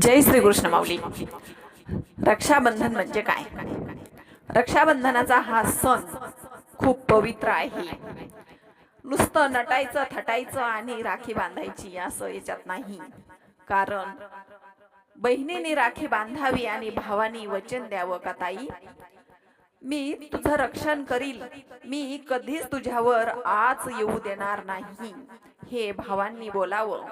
जय श्रीकृष्ण माऊली. रक्षाबंधन म्हणजे काय? रक्षाबंधनाचा हा सण खूप पवित्र आहे. नुसतं नटायचं थटायचं आणि राखी बांधायची असं याच्यात नाही. कारण बहिणीने राखी बांधावी आणि भावानी वचन द्यावं का ताई? मी तुझं रक्षण करील. मी कधीच तुझ्यावर आज येऊ देणार नाही. हे भावांनी बोलावं.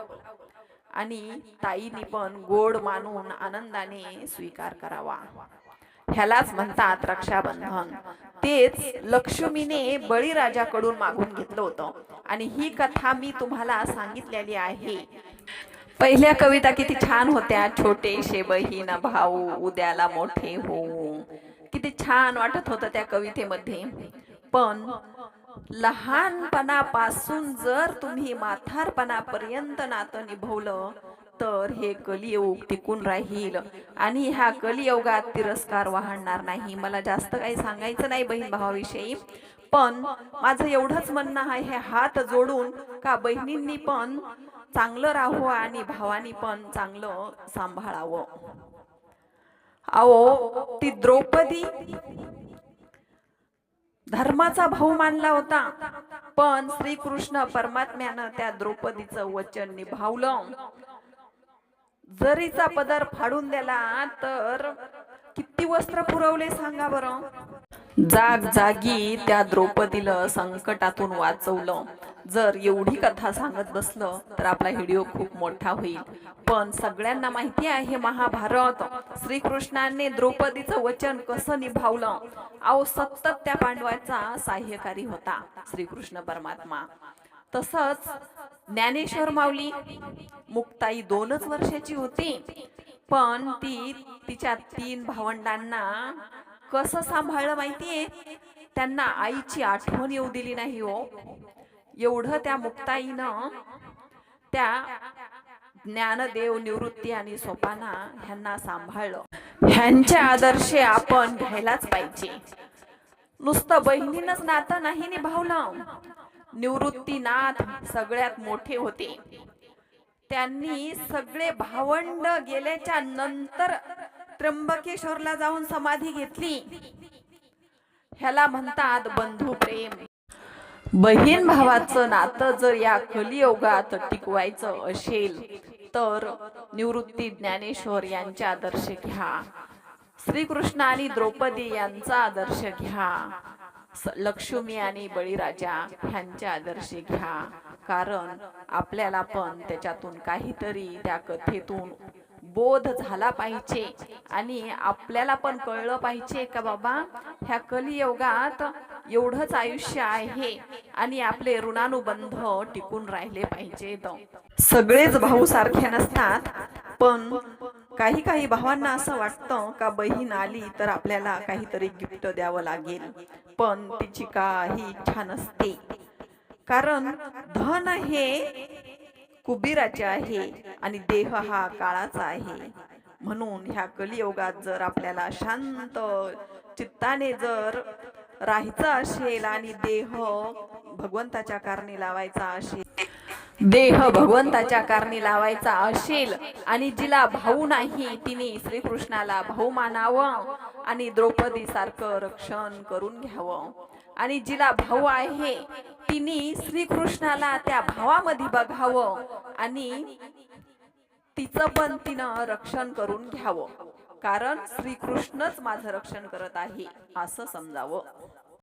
आणि ताईनी पण गोड मानून आनंदाने स्वीकार करावा. ह्यालाच म्हणतात रक्षाबंधन. तेच लक्ष्मीने बळीराजाकडून मागून घेतलं होतं. आणि ही कथा मी तुम्हाला सांगितलेली आहे. पहिल्या कविता किती छान होत्या. छोटेशे बहीण भाऊ उद्याला मोठे होऊ. किती छान वाटत होतं त्या कवितेमध्ये. पण लहानपणापासून जर तुम्ही म्हातारपणापर्यंत नातं निभवलं तर हे कलियोग टिकून राहील. आणि ह्या कलियोगात तिरस्कार वाहणार नाही. मला जास्त काही सांगायचं नाही बहीण भावाविषयी पण माझं एवढंच म्हणणं आहे हे हात जोडून का बहिणींनी पण चांगलं राहावं आणि भावानी पण चांगलं सांभाळावं. अहो ती द्रौपदी धर्माचा भाऊ मानला होता. पण श्रीकृष्ण परमात्म्यानं त्या द्रौपदीचं वचन निभावलं. जरीचा पदर फाडून दिला तर किती वस्त्र पुरवले सांगा बरं? जाग जागी त्या द्रौपदीला संकटातून वाचवलं. जर एवढी कथा सांगत बसलं तर आपला व्हिडिओ खूप मोठा होईल. पण सगळ्यांना माहिती आहे महाभारत श्रीकृष्णाने द्रौपदीचं वचन कसं निभावलं? अहो सतत त्या पांडवाचा सहाय्यकारी होता श्रीकृष्ण परमात्मा. तसंच ज्ञानेश्वर माऊली मुक्ताई दोनच वर्षाची होती पण ती तिच्या तीन भावंडांना कसं सांभाळलं माहितीये? त्यांना आईची आठवण येऊ दिली नाही हो. एवढं त्या मुक्ताईनं त्या ज्ञानदेव निवृत्ती आणि सोपाना ह्यांना सांभाळलं. ह्यांचे आदर्श आपण घ्यायलाच पाहिजे. नुसतं बहिणीनच नातं नाही निभावलं. निवृत्तीनाथ सगळ्यात मोठे होते. त्यांनी सगळे भावंड गेल्याच्यानंतर त्र्यंबकेश्वरला जाऊन समाधी घेतली. ह्याला म्हणतात बंधू प्रेम बहीण भावाचं नातं जर या कलियोगात टिकवायचं असेल तर निवृत्ती ज्ञानेश्वर यांचे आदर्श घ्या. श्रीकृष्ण आणि द्रौपदी यांचा आदर्श घ्या. स- लक्ष्मी आणि बळीराजा ह्यांचे आदर्श घ्या. कारण आपल्याला पण त्याच्यातून काहीतरी त्या कथेतून बोध झाला पाहिजे. आणि आपल्याला पण कळलं पाहिजे का बाबा ह्या कलियुगात एवढंच आयुष्य आहे आणि आपले ऋणानुबंध टिकून राहिले पाहिजेत. सगळेच भाऊ सारखे नसतात पण काही काही भावांना असं वाटतं का बहीण आली तर आपल्याला काहीतरी गिफ्ट द्यावं लागेल. पण तिची काही इच्छा नसते. कारण धन हे कुबीराचे आहे आणि देह हा काळाचा आहे. म्हणून ह्या कलियुगात जर आपल्याला शांत चित्ताने जर राहायचं असेल आणि देह भगवंताच्या कारणी लावायचा असेल देह भगवंताच्या कारणी लावायचा असेल आणि जिला भाऊ नाही तिने श्रीकृष्णाला भाऊ मानावं आणि द्रौपदी सारखं रक्षण करून घ्यावं. आणि जिला भाऊ आहे तिने श्रीकृष्णाला त्या भावामध्ये बघावं आणि तिचं पण तिनं रक्षण करून घ्यावं. कारण श्रीकृष्णच माझं रक्षण करत आहे असं समजावं.